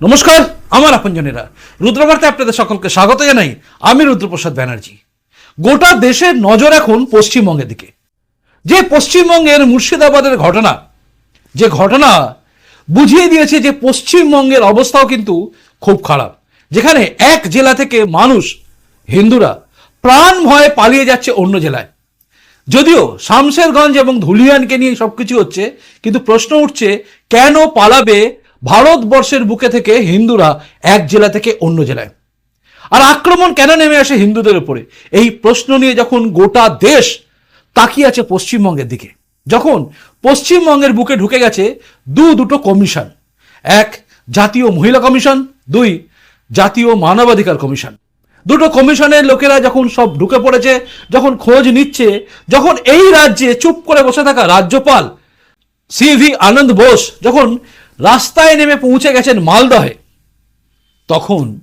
নমস্কার, আমার আপনজনেরা। রুদ্রবার্তে আপনাদের সকলকে স্বাগত জানাই আমি রুদ্রপ্রসাদ ব্যানার্জি। গোটা দেশের নজর এখন পশ্চিমবঙ্গের দিকে। যে পশ্চিমবঙ্গের মুর্শিদাবাদের ঘটনা, যে ঘটনা বুঝিয়ে দিয়েছে যে পশ্চিমবঙ্গের অবস্থাও কিন্তু খুব খারাপ। যেখানে এক জেলা থেকে মানুষ, হিন্দুরা প্রাণ ভয়ে পালিয়ে যাচ্ছে অন্য জেলায়। যদিও শামশেরগঞ্জ এবং ধুলিয়ানকে নিয়ে সবকিছু হচ্ছে, কিন্তু প্রশ্ন উঠছে, কেন পালাবে ভারতবর্ষের বুকে থেকে হিন্দুরা এক জেলা থেকে অন্য জেলায়। আর আক্রমণ কেন নেমে আসে হিন্দুদের উপরে? এই প্রশ্ন নিয়ে যখন গোটা দেশ তাকিয়ে আছে পশ্চিমবঙ্গের দিকে, যখন পশ্চিমবঙ্গের বুকে ঢুকে গেছে দু দুটো কমিশন। এক, জাতীয় মহিলা কমিশন, দুই, জাতীয় মানবাধিকার কমিশন। দুটো কমিশনের লোকেরা যখন সব ঢুকে পড়েছে, যখন খোঁজ নিচ্ছে, যখন এই রাজ্যে চুপ করে বসে থাকা রাজ্যপাল সিভি আনন্দ বোস, যখন রাস্তায় নেমে পৌঁছে গেছেন মালদহে। তখন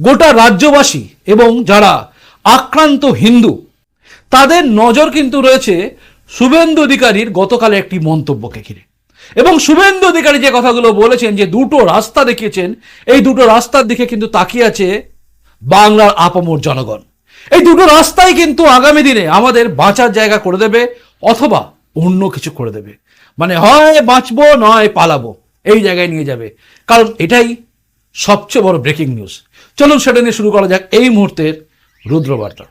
গোটা রাজ্যবাসী এবং যারা আক্রান্ত হিন্দু, তাদের নজর কিন্তু রয়েছে শুভেন্দু অধিকারীর গতকালে একটি মন্তব্যকে ঘিরে। এবং শুভেন্দু অধিকারী যে কথাগুলো বলেছেন যে দুটো রাস্তা দেখিয়েছেন, এই দুটো রাস্তার দিকে কিন্তু তাকিয়ে আছে বাংলার আপামর জনগণ। এই দুটো রাস্তাই কিন্তু আগামী দিনে আমাদের বাঁচার জায়গা করে দেবে অথবা অন্য কিছু করে দেবে। মানে হয় বাঁচবো নয় পালাবো। এই জায়গায় নিয়ে যাবে। কারণ এটাই সবচেয়ে বড় ব্রেকিং নিউজ চলুন সেটা নিয়ে শুরু করা যাক এই মুহূর্তের রুদ্রবার্তা।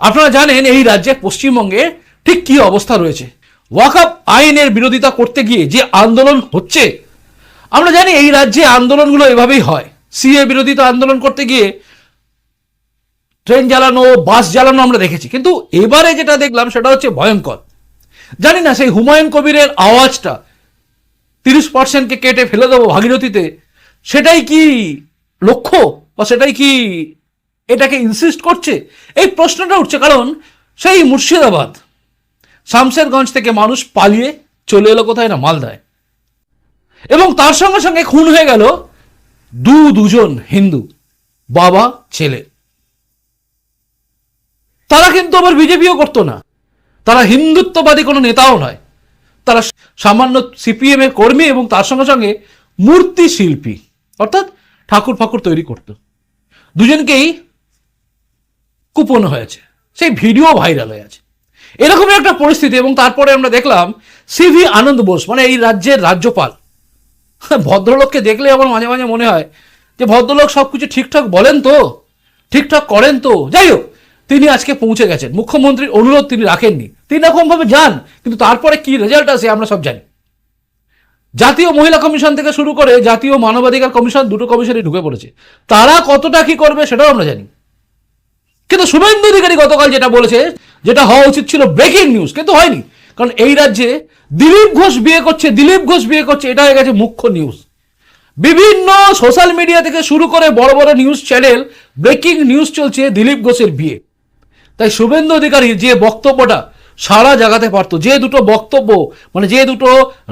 আপনারা জানেন এই রাজ্যে পশ্চিমবঙ্গে ঠিক কি অবস্থা রয়েছে? ওয়াকআপ আইনের বিরোধিতা করতে গিয়ে যে আন্দোলন হচ্ছে, আমরা জানি এই রাজ্যে আন্দোলনগুলো এভাবেই হয়। সিএ বিরোধিতা আন্দোলন করতে গিয়ে ট্রেন জ্বালানো, বাস জ্বালানো আমরা দেখেছি। কিন্তু এবারে যেটা দেখলাম সেটা হচ্ছে ভয়ঙ্কর। জানি না, সেই হুমায়ুন কবিরের আওয়াজটা তিরিশ পার্সেন্টকে কেটে ফেলে দেবো ভাগীরথীতে, সেটাই কি লক্ষ্য বা সেটাই কি এটাকে ইনসিস্ট করছে? এই প্রশ্নটা উঠছে কারণ সেই মুর্শিদাবাদ, শামশেরগঞ্জ থেকে মানুষ পালিয়ে চলে এলো কোথায় না? মালদায়। এবং তার সঙ্গে সঙ্গে খুন হয়ে গেল দু দুজন হিন্দু, বাবা, ছেলে। তারা কিন্তু আবার বিজেপিও করতো না। তারা হিন্দুত্ববাদী কোনো নেতাও নয়। তারা সামান্য সিপিএম এর কর্মী এবং তার সঙ্গে সঙ্গে মূর্তি শিল্পী। অর্থাৎ ঠাকুর ফাকুর তৈরি করত। দুজনকেই কুপন হয়েছে। সেই ভিডিও ভাইরাল হয়ে আছে। এরকমই একটা পরিস্থিতি এবং তারপরে আমরা দেখলাম সিভি আনন্দ বোস মানে এই রাজ্যের রাজ্যপাল। ভদ্রলোককে দেখলে আমার মাঝে মাঝে মনে হয় যে ভদ্রলোক সব কিছু ঠিকঠাক বলেন তো, ঠিকঠাক করেন তো। যাই হোক তিনি আজকে পৌঁছে গেছেন। মুখ্যমন্ত্রীর অনুরোধ তিনি রাখেননি। তিনি এরকমভাবে যান, কিন্তু তারপরে কি রেজাল্ট আসে আমরা সব জানি। জাতীয় মহিলা কমিশন থেকে শুরু করে জাতীয় মানবাধিকার কমিশন দুটো কমিশনে ঢুকে পড়েছে। তারা কতটা কি করবে সেটাও আমরা জানি। কিন্তু শুভেন্দু অধিকারী গতকাল যেটা বলেছে, যেটা হওয়া উচিত ছিল ব্রেকিং নিউজ কিন্তু হয়নি। কারণ এই রাজ্যে দিলীপ ঘোষ বিয়ে করছে, দিলীপ ঘোষ বিয়ে করছে, এটা হয়ে গেছে মুখ্য নিউজ বিভিন্ন সোশ্যাল মিডিয়া থেকে শুরু করে বড় বড় নিউজ চ্যানেল ব্রেকিং নিউজ চলছে দিলীপ ঘোষের বিয়ে। তাই শুভেন্দু অধিকারীর যে বক্তব্যটা সারা জাগাতে পারতো, যে দুটো বক্তব্য মানে যে দুটো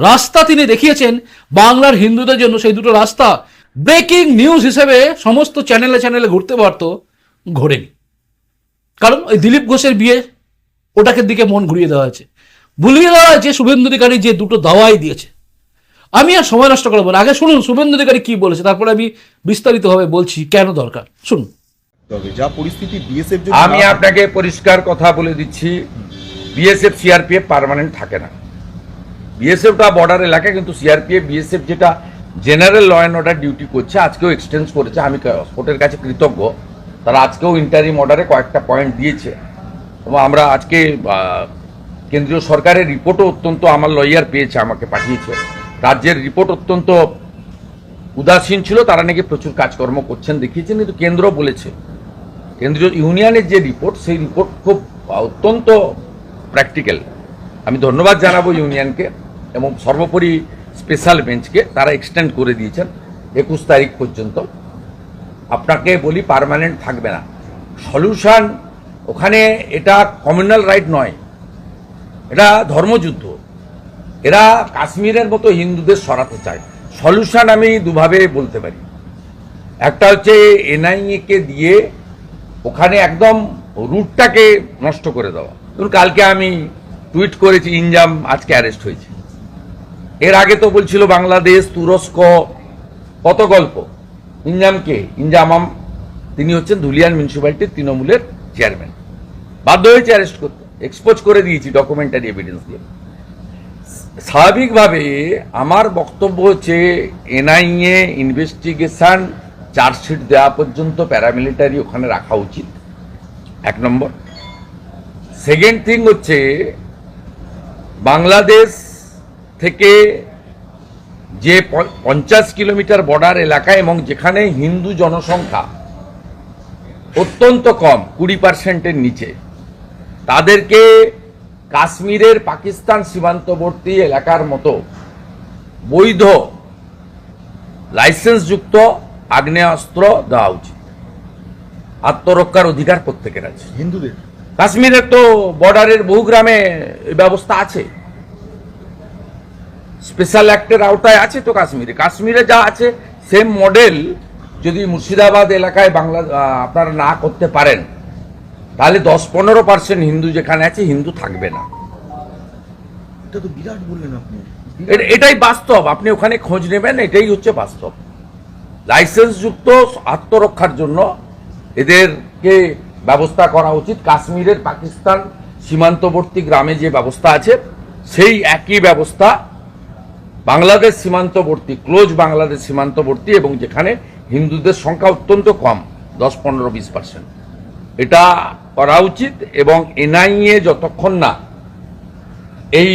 রাস্তা তিনি দেখিয়েছেন বাংলার হিন্দুদের জন্য, সেই দুটো রাস্তা ব্রেকিং নিউজ হিসেবে সমস্ত চ্যানেলে চ্যানেলে ঘুরতে পারতো, ঘোরেনি। কারণ ওই দিলীপ ঘোষের বিয়ে ওটাকে দিকে মন ঘুরিয়ে দেওয়া হয়েছে। ভুলিয়ে দেওয়া হয়েছে শুভেন্দু অধিকারী যে দুটো দাওয়াই দিয়েছে। আমি আর সময় নষ্ট করব না। আগে শুনুন, শুভেন্দু অধিকারী কি বলেছে, তারপরে আমি বিস্তারিতভাবে বলছি কেন দরকার। শুনুন। যা পরিস্থিতি বিএসএফ আমি আপনাকে পরিষ্কার কথা বলে দিচ্ছি বিএসএফ সিআরপিএফ পার্মানেন্ট থাকে না। বিএসএফটা বর্ডার এলাকা কিন্তু সিআরপিএফ বিএসএফ যেটা general law and order duty করছে আজকেও এক্সটেন্স করেছে। আমি কোর্টের কাছে কৃতজ্ঞ। তারা আজকেও ইন্টারিম অর্ডারে কয়েকটা পয়েন্ট দিয়েছে। এবং আমরা আজকে কেন্দ্রীয় সরকারের রিপোর্টও অত্যন্ত আমার লয়ার পেয়েছে আমাকে পাঠিয়েছে। রাজ্যের রিপোর্ট অত্যন্ত উদাসীন ছিল তারা নাকি প্রচুর কাজকর্ম করছেন দেখিয়েছেন কিন্তু কেন্দ্র বলেছে। কেন্দ্রীয় ইউনিয়নের যে রিপোর্ট সেই রিপোর্ট খুব অত্যন্ত প্র্যাকটিক্যাল আমি ধন্যবাদ জানাব ইউনিয়নকে এবং সর্বোপরি স্পেশাল বেঞ্চকে তারা এক্সটেন্ড করে দিয়েছেন একুশ তারিখ পর্যন্ত। আপনাকে বলি পার্মানেন্ট থাকবে না। সলিউশন ওখানে এটা কমিউনাল রাইট নয়। এটা ধর্মযুদ্ধ। এরা কাশ্মীরের মতো হিন্দুদের সরাতে চায়। সলিউশন আমি দুভাবে বলতে পারি। একটা হচ্ছে এনআইএ কে দিয়ে ওখানে একদম রুটটাকে নষ্ট করে দেওয়া। ধরুন, কালকে আমি টুইট করেছি, ইনজাম, আজকে অ্যারেস্ট হয়েছে। এর আগে তো বলছিল বাংলাদেশ, তুরস্ক, কত গল্প। ইনজামকে ইনজামাম তিনি হচ্ছেন ধুলিয়ান মিউনিসিপ্যালিটির তৃণমূলের চেয়ারম্যান বাধ্য হয়েছে অ্যারেস্ট করতে। এক্সপোজ করে দিয়েছি ডকুমেন্টারি এভিডেন্স দিয়ে। স্বাভাবিকভাবে আমার বক্তব্য হচ্ছে, এনআইএ ইনভেস্টিগেশন চার্জশিট দেওয়া পর্যন্ত প্যারামিলিটারি ওখানে রাখা উচিত। এক নম্বর। সেকেন্ড থিং হচ্ছে, বাংলাদেশ থেকে যে পঞ্চাশ কিলোমিটার বর্ডার এলাকা এবং যেখানে হিন্দু জনসংখ্যা অত্যন্ত কম, কুড়ি পার্সেন্টের নিচে, তাদেরকে কাশ্মীরের পাকিস্তান সীমান্তবর্তী এলাকার মতো বৈধ লাইসেন্সযুক্ত আগ্নেয়াস্ত্র দেওয়া উচিত। আত্মরক্ষার অধিকার প্রত্যেকের আছে। হিন্দুদের। কাশ্মীরের তো বর্ডারের বহু গ্রামে ব্যবস্থা আছে। স্পেশাল অ্যাক্টের আওতায় আছে তো কাশ্মীরে। কাশ্মীরে যা আছে সেম মডেল যদি মুর্শিদাবাদ এলাকায় বাংলা আপনারা না করতে পারেন তাহলে দশ পনেরো পার্সেন্ট হিন্দু যেখানে আছে হিন্দু থাকবে না। এটা তো বিরাট বললেন আপনি। এটাই বাস্তব। আপনি ওখানে খোঁজ নেবেন এটাই হচ্ছে বাস্তব। লাইসেন্সযুক্ত আত্মরক্ষার জন্য এদেরকে ব্যবস্থা করা উচিত। কাশ্মীরের পাকিস্তান সীমান্তবর্তী গ্রামে যে ব্যবস্থা আছে, সেই একই ব্যবস্থা বাংলাদেশ সীমান্তবর্তী, ক্লোজ বাংলাদেশ সীমান্তবর্তী এবং যেখানে হিন্দুদের সংখ্যা অত্যন্ত কম, দশ, পনেরো, বিশ পার্সেন্ট এটা করা উচিত এবং এনআইএ যতক্ষণ না এই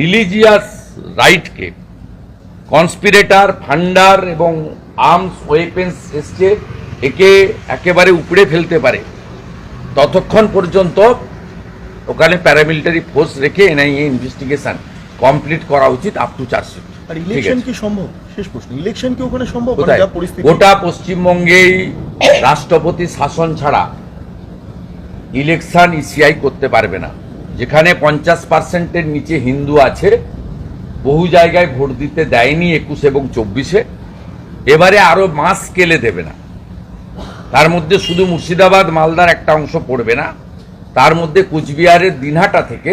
রিলিজিয়াস রাইটকে কনস্পিরেটার ফান্ডার এবং আর্মস ওয়েপেন্স এসছে একে একেবারে উপড়ে ফেলতে পারে। ততক্ষণ পর্যন্ত ওখানে প্যারামিলিটারি ফোর্স রেখে এনআইএ ইনভেস্টিগেশন কমপ্লিট করা উচিত আপ টু চার্জশিট আর ইলেকশন কি সম্ভব? শেষ প্রশ্ন। ইলেকশন কি ওখানে সম্ভব? মানে পরিস্থিতি। গোটা পশ্চিমবঙ্গেই রাষ্ট্রপতি শাসন ছাড়া ইলেকশন ইসিআই করতে পারবে না। যেখানে পঞ্চাশ পার্সেন্টের নিচে হিন্দু আছে বহু জায়গায় ভোট দিতে দেয়নি একুশ এবং চব্বিশে। এবারে আরও মাস স্কেলে দেবে না। তার মধ্যে শুধু মুর্শিদাবাদ মালদার একটা অংশ পড়বে না। তার মধ্যে কুচবিহারের দিনহাটা থেকে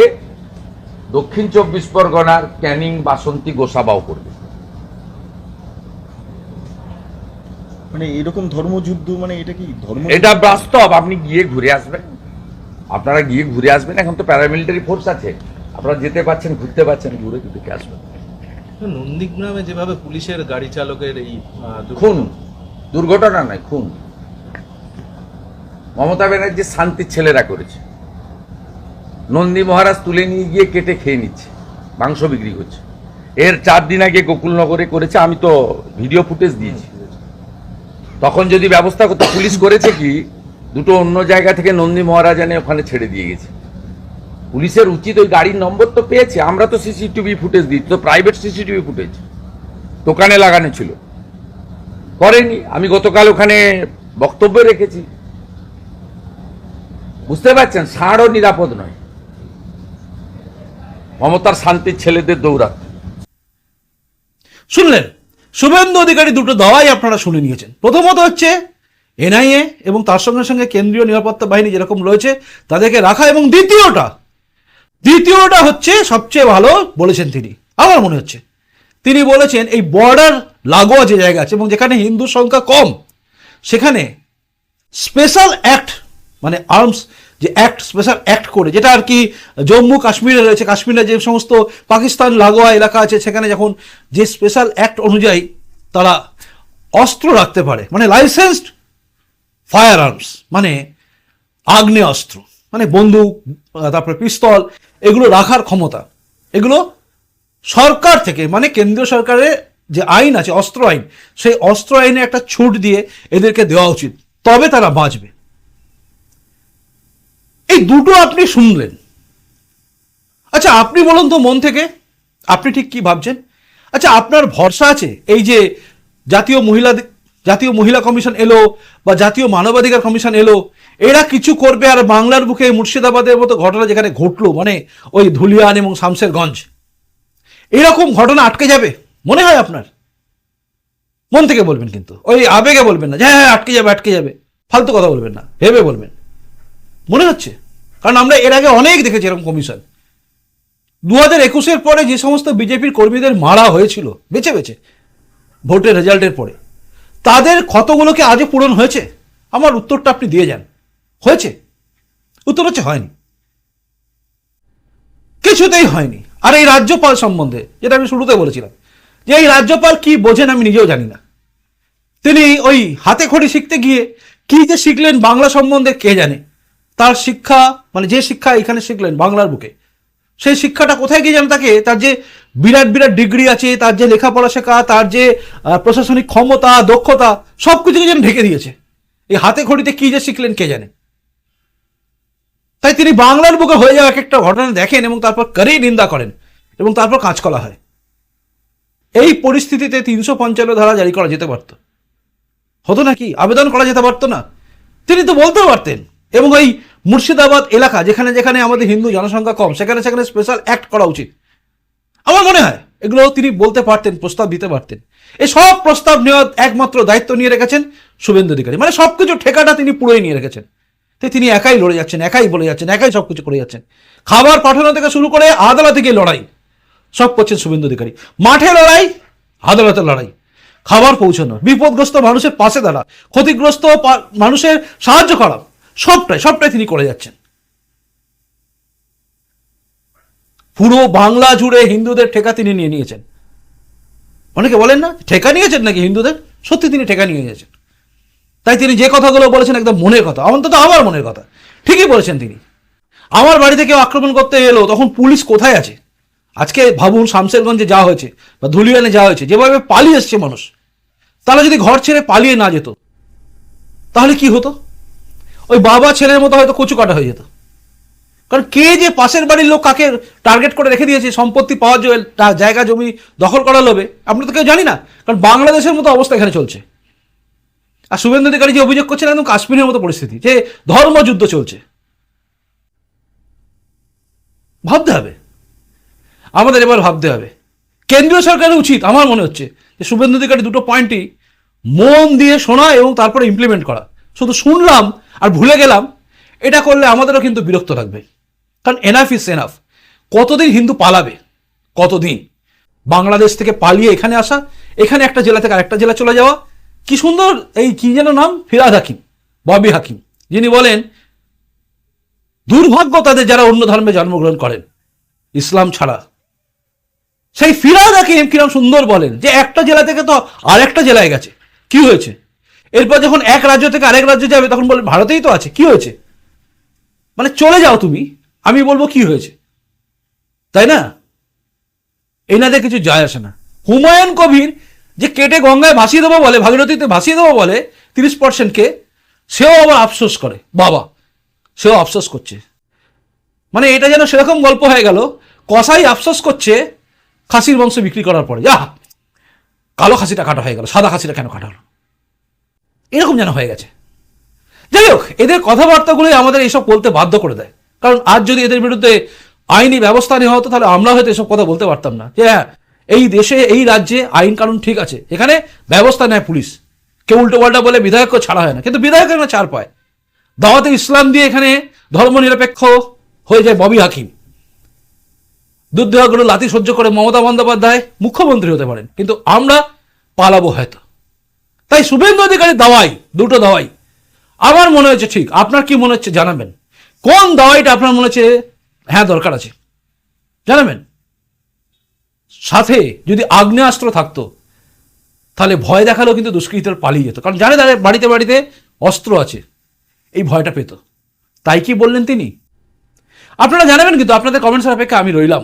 দক্ষিণ চব্বিশ পরগনার ক্যানিং বাসন্তী গোসাবাও করবে মানে এরকম ধর্মযুদ্ধ মানে এটা কি ধর্ম? এটা বাস্তব আপনি গিয়ে ঘুরে আসবেন। আপনারা গিয়ে ঘুরে আসবেন এখন তো প্যারামিলিটারি ফোর্স আছে। আপনারা যেতে পারছেন ঘুরতে পারছেন ঘুরে দেখে আসবেন। নন্দীগ্রামে যেভাবে পুলিশের গাড়ি চালকের এই খুন। দুর্ঘটনা নয়, খুন। মমতা ব্যানার্জি শান্তির ছেলেরা করেছে। নন্দী মহারাজ তুলে নিয়ে গিয়ে কেটে খেয়ে নিচ্ছে, মাংস বিক্রি করছে এর চার দিন আগে গোকুলনগরে করেছে, আমি তো ভিডিও ফুটেজ দিয়েছি। তখন যদি ব্যবস্থা করতে, পুলিশ করেছে কি, দুটো অন্য জায়গা থেকে নন্দী মহারাজ এনে ওখানে ছেড়ে দিয়ে গেছে। পুলিশের উচিত ওই গাড়ির নম্বর তো পেয়েছে, আমরা তো সিসিটিভি ফুটেজ দিচ্ছি তো প্রাইভেট সিসিটিভি ফুটেজ দোকানে লাগানো ছিল। করেনি, আমি গতকাল ওখানে বক্তব্য রেখেছি। বুঝতে পারছেন, ষাঁড়ও নিরাপদ নয়। মমতার শান্তির ছেলেদের দৌড়াত শুনলেন, শুভেন্দু অধিকারী দুটো দাওয়াই আপনারা শুনে নিয়েছেন। প্রথমত হচ্ছে, এনআইএ এবং তার সঙ্গে সঙ্গে কেন্দ্রীয় নিরাপত্তা বাহিনী যেরকম রয়েছে, তাদেরকে রাখা এবং দ্বিতীয়টা দ্বিতীয়টা হচ্ছে সবচেয়ে ভালো বলেছেন তিনি। আমার মনে হচ্ছে। তিনি বলেছেন এই বর্ডার লাগোয়া যে জায়গা আছে এবং যেখানে হিন্দু সংখ্যা কম, সেখানে স্পেশাল অ্যাক্ট মানে আর্মস যে অ্যাক্ট স্পেশাল অ্যাক্ট করে, যেটা আর কি জম্মু কাশ্মীরে রয়েছে, কাশ্মীরে যে সমস্ত পাকিস্তান লাগোয়া এলাকা আছে, সেখানে যখন যে স্পেশাল অ্যাক্ট অনুযায়ী তারা অস্ত্র রাখতে পারে মানে লাইসেন্সড ফায়ার আর্মস মানে আগ্নেয় অস্ত্র মানে বন্দুক তারপরে পিস্তল এগুলো রাখার ক্ষমতা। এগুলো সরকার থেকে মানে কেন্দ্রীয় সরকারের যে আইন আছে, অস্ত্র আইন, সেই অস্ত্র আইনে একটা ছুট দিয়ে এদেরকে দেওয়া উচিত। তবে তারা বাঁচবে। এই দুটো আপনি শুনলেন। আচ্ছা আপনি বলুন তো মন থেকে, আপনি ঠিক কি ভাবছেন? আচ্ছা আপনার ভরসা আছে এই যে জাতীয় মহিলা জাতীয় মহিলা কমিশন এলো বা জাতীয় মানবাধিকার কমিশন এলো এরা কিছু করবে আর বাংলার বুকে মুর্শিদাবাদের মতো ঘটনা যেখানে ঘটলো মানে ওই ধুলিয়ান এবং শামসেরগঞ্জ। এরকম ঘটনা আটকে যাবে মনে হয় আপনার? মন থেকে বলবেন কিন্তু। ওই আবেগে বলবেন না হ্যাঁ হ্যাঁ, আটকে যাবে আটকে যাবে। ফালতু কথা বলবেন না ভেবে বলবেন। মনে হচ্ছে? কারণ আমরা এর আগে অনেক দেখেছি এরকম কমিশন। দু হাজার একুশের পরে যে সমস্ত বিজেপির কর্মীদের মারা হয়েছিল বেছে বেছে ভোটের রেজাল্টের পরে তাদের ক্ষতগুলোকে আজও পূরণ হয়েছে? আমার উত্তরটা আপনি দিয়ে যান। হয়েছে? উত্তর হচ্ছে হয়নি। কিছুতেই হয়নি। আর এই রাজ্যপাল সম্বন্ধে, যেটা আমি শুরুতে বলেছিলাম, যে এই রাজ্যপাল কি বোঝেন আমি নিজেও জানি না। তিনি ওই হাতে খড়ি শিখতে গিয়ে কি যে শিখলেন বাংলা সম্বন্ধে কে জানে? তার শিক্ষা মানে যে শিক্ষা এখানে শিখলেন বাংলার বুকে, সেই শিক্ষাটা কোথায় গিয়ে জানে তাকে? তার যে বিরাট বিরাট ডিগ্রি আছে, তার যে লেখাপড়া শেখা, তার যে প্রশাসনিক ক্ষমতা, দক্ষতা সব কিছুকে যেন ঢেকে দিয়েছে। এই হাতে খড়িতে কি যে শিখলেন কে জানে? তাই তিনি বাংলার বুকে হয়ে যাওয়া এক একটা ঘটনা দেখেন এবং তারপর করেই নিন্দা করেন এবং তারপর কাজ করা হয়। এই পরিস্থিতিতে তিনশো পঞ্চান্ন ধারা জারি করা যেতে পারত। হতো নাকি? আবেদন করা যেতে পারতো না। তিনি তো বলতেও পারতেন। এবং এই মুর্শিদাবাদ এলাকা, যেখানে যেখানে আমাদের হিন্দু জনসংখ্যা কম, সেখানে সেখানে স্পেশাল অ্যাক্ট করা উচিত। আমার মনে হয় এগুলো তিনি বলতে পারতেন, প্রস্তাব দিতে পারতেন। এই সব প্রস্তাব নেওয়ার একমাত্র দায়িত্ব নিয়ে রেখেছেন শুভেন্দু অধিকারী। মানে সবকিছু ঠেকাটা তিনি পুরোই নিয়ে রেখেছেন। তাই তিনি একাই লড়ে যাচ্ছেন, একাই বলে যাচ্ছেন, একাই সব কিছু করে যাচ্ছেন। খাবার পাঠানো থেকে শুরু করে আদালতে গিয়ে লড়াই, সব করছেন শুভেন্দু অধিকারী। মাঠে লড়াই, আদালতে লড়াই। খাবার পৌঁছানো, বিপদগ্রস্ত মানুষের পাশে দাঁড়া, ক্ষতিগ্রস্ত মানুষের সাহায্য করা, সবটাই সবটাই তিনি করে যাচ্ছেন। পুরো বাংলা জুড়ে হিন্দুদের ঠেকা তিনি নিয়ে নিয়েছেন। অনেকে বলেন না, ঠেকা নিয়েছেন নাকি হিন্দুদের? সত্যি তিনি ঠেকা নিয়ে নিয়েছেন। তাই তিনি যে কথাগুলো বলেছেন একদম মনের কথা, অন্তত আমার মনের কথা। ঠিকই বলেছেন তিনি। আমার বাড়িতে কেউ আক্রমণ করতে এলো, তখন পুলিশ কোথায় আছে? আজকে ভাবুন শামশেরগঞ্জে যাওয়া হয়েছে বা ধুলিয়ানে যাওয়া হয়েছে, যেভাবে পালিয়ে এসছে মানুষ তাহলে যদি ঘর ছেড়ে পালিয়ে না যেত, তাহলে কি হতো? ওই বাবা ছেলের মতো হয়তো কচু কাটা হয়ে যেত। কারণ কে যে পাশের বাড়ির লোক কাকে টার্গেট করে রেখে দিয়েছে, সম্পত্তি পাওয়ার জন্য জায়গা জমি দখল করা লোভে, আমরা তো কেউ জানি না। কারণ বাংলাদেশের মতো অবস্থা এখানে চলছে। আর শুভেন্দু অধিকারী যে অভিযোগ করছেন একদম কাশ্মীরের মতো পরিস্থিতি, যে ধর্মযুদ্ধ চলছে। ভাবতে হবে। আমাদের এবার ভাবতে হবে। কেন্দ্রীয় সরকারের উচিত, আমার মনে হচ্ছে, যে শুভেন্দু অধিকারী দুটো পয়েন্টই মন দিয়ে শোনা এবং তারপরে ইমপ্লিমেন্ট করা। শুধু শুনলাম আর ভুলে গেলাম, এটা করলে আমাদেরও কিন্তু বিরক্ত লাগবে। কারণ এনাফ ইস এনাফ কতদিন হিন্দু পালাবে? কতদিন? বাংলাদেশ থেকে পালিয়ে এখানে আসা, এখানে একটা জেলা থেকে আরেকটা জেলা চলে যাওয়া কি সুন্দর এই কি যেন নাম? ফিরাদ হাকিম, ববি হাকিম। যিনি বলেন, দুর্ভাগ্য তাদের যারা অন্য ধর্মে জন্মগ্রহণ করেন, ইসলাম ছাড়া। সেই ফিরাদ হাকিম কিরম সুন্দর বলেন, যে একটা জেলা থেকে তো আরেকটা জেলায় গেছে। কি হয়েছে? এরপর যখন এক রাজ্য থেকে আরেক রাজ্যে যাবে, তখন বলে, ভারতেই তো আছে, কি হয়েছে? মানে চলে যাও তুমি, আমি বলব কি হয়েছে? তাই না? এনাদের কিছু যায় আসে না। হুমায়ুন কবির যে কেটে গঙ্গায় ভাসিয়ে দেবো বলে, ভাগীরথীতে ভাসিয়ে দেবো বলে তিরিশ পার্সেন্টকে সেও আবার আফসোস করে। বাবা, সেও আফসোস করছে। মানে এটা যেন সেরকম গল্প হয়ে গেল, কসাই আফসোস করছে, খাসির মাংস বিক্রি করার পরে। যা, কালো খাসিটা কাটা হয়ে গেল, সাদা খাসিটা কেন কাটা হলো? এরকম যেন হয়ে গেছে। যাই হোক, এদের কথাবার্তাগুলোই আমাদের এইসব বলতে বাধ্য করে দেয়। কারণ আজ যদি এদের বিরুদ্ধে আইনি ব্যবস্থা নেওয়া হতো, তাহলে আমরা হয়তো এসব কথা বলতে পারতাম না। যে হ্যাঁ এই দেশে, এই রাজ্যে আইন কানুন ঠিক আছে। এখানে ব্যবস্থা নেয় পুলিশ। কেউ উল্টো পাল্টা বলে বিধায়ককে ছাড়া হয় না। কিন্তু বিধায়ক এখানে ছাড় পায়। দাওয়াতে ইসলাম দিয়ে এখানে ধর্মনিরপেক্ষ হয়ে যায় ববি হাকিম। দুধ দেওয়াগুলো লাতি সহ্য করে মমতা বন্দ্যোপাধ্যায় মুখ্যমন্ত্রী হতে পারেন। কিন্তু আমরা পালাবো হয়তো। তাই শুভেন্দু অধিকারী দাওয়াই, দুটো দাওয়াই। আমার মনে হচ্ছে ঠিক। আপনার কি মনে হচ্ছে জানাবেন। কোন দাওয়াইটা আপনার মনে হচ্ছে হ্যাঁ দরকার আছে। জানাবেন। সাথে যদি আগ্নেয়াস্ত্র থাকতো, তাহলে ভয় দেখালেও কিন্তু দুষ্কৃতীরা পালিয়ে যেত। কারণ জানে তাদের বাড়িতে বাড়িতে অস্ত্র আছে, এই ভয়টা পেত। তাই কি বললেন তিনি? আপনারা জানাবেন কিন্তু, আপনাদের কমেন্টসের অপেক্ষা আমি রইলাম।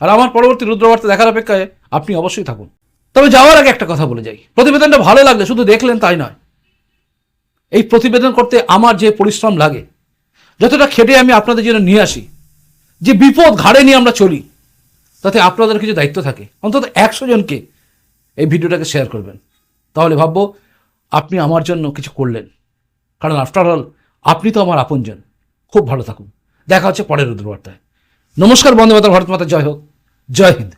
আর আমার পরবর্তী রুদ্রবার্তা দেখার অপেক্ষায় আপনি অবশ্যই থাকুন। তবে যাওয়ার আগে একটা কথা বলে যাই। প্রতিবেদনটা ভালো লাগলে, শুধু দেখলেন তাই নয়। এই প্রতিবেদন করতে আমার যে পরিশ্রম লাগে, যতটা খেটে আমি আপনাদের জন্য নিয়ে আসি, যে বিপদ ঘাড়ে নিয়ে আমরা চলি তাতে আপনাদের কিছু দায়িত্ব থাকে। অন্তত একশো জনকে এই ভিডিওটাকে শেয়ার করবেন। তাহলে ভাববো আপনি আমার জন্য কিছু করলেন। কারণ আফটার অল আপনি তো আমার আপনজন। খুব ভালো থাকুন। দেখা হচ্ছে পরের রুদ্রবার্তায়। নমস্কার বন্দে ভারত মাতা, জয় হোক। জয় হিন্দ।